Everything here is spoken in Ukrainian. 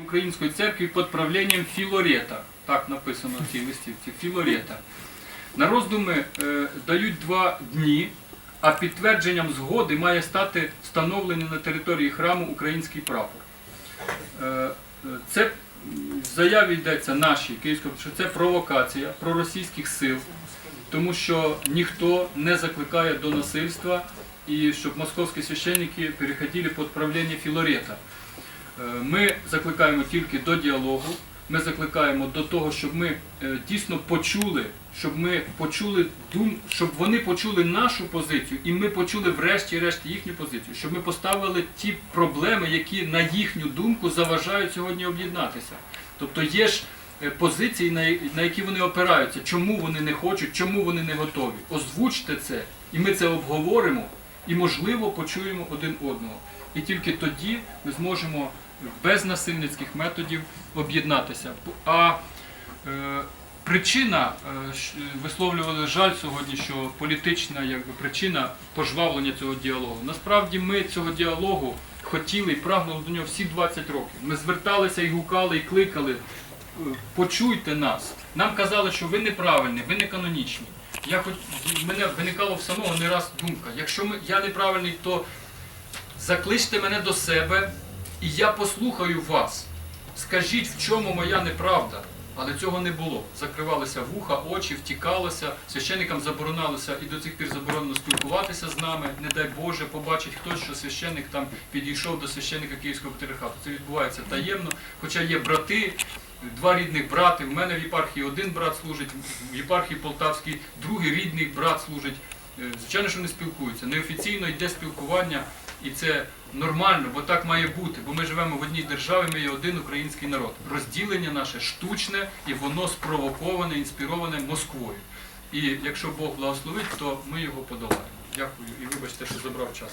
Української церкви під правлінням Філорета. Так написано в цій листівці. Філорета. На роздуми е, дають два дні, а підтвердженням згоди має стати встановлений на території храму український прапор. Е, Це в заяві йдеться нашій київської, що це провокація проросійських сил, тому що ніхто не закликає до насильства і щоб московські священники переходили під правління Філорета. Е, Ми закликаємо тільки до діалогу. Ми закликаємо до того, щоб ми е, дійсно почули, щоб ми почули дум, щоб вони почули нашу позицію, і ми почули врешті-решт їхню позицію, щоб ми поставили ті проблеми, які на їхню думку заважають сьогодні об'єднатися. Тобто є ж е, позиції, на які вони опираються, чому вони не хочуть, чому вони не готові. Озвучте це, і ми це обговоримо, і можливо почуємо один одного. І тільки тоді ми зможемо без насильницьких методів об'єднатися. А е, причина, е, висловлювали жаль сьогодні, що політична якби, причина пожвавлення цього діалогу. Насправді ми цього діалогу хотіли і прагнули до нього всі 20 років. Ми зверталися і гукали, і кликали. е, Почуйте нас. Нам казали, що ви неправильні, ви не канонічні. Я хоч мене виникало в самого не раз думка. Якщо ми, я неправильний, то закличте мене до себе, і я послухаю вас. Скажіть, в чому моя неправда. Але цього не було. Закривалися вуха, очі, втікалося, священникам заборонялося і до цих пір заборонено спілкуватися з нами. Не дай Боже, побачить хтось, що священник там підійшов до священника Київського патріархату. Це відбувається таємно. Хоча є брати, два рідних брати. В мене в єпархії один брат служить, в єпархії Полтавській другий рідний брат служить. Е, Звичайно, що не спілкуються. Неофіційно йде спілкування, і це нормально, бо так має бути. Бо ми живемо в одній державі, ми є один український народ. Розділення наше штучне і воно спровоковане, інспіроване Москвою. І якщо Бог благословить, то ми його подолаємо. Дякую і вибачте, що забрав час.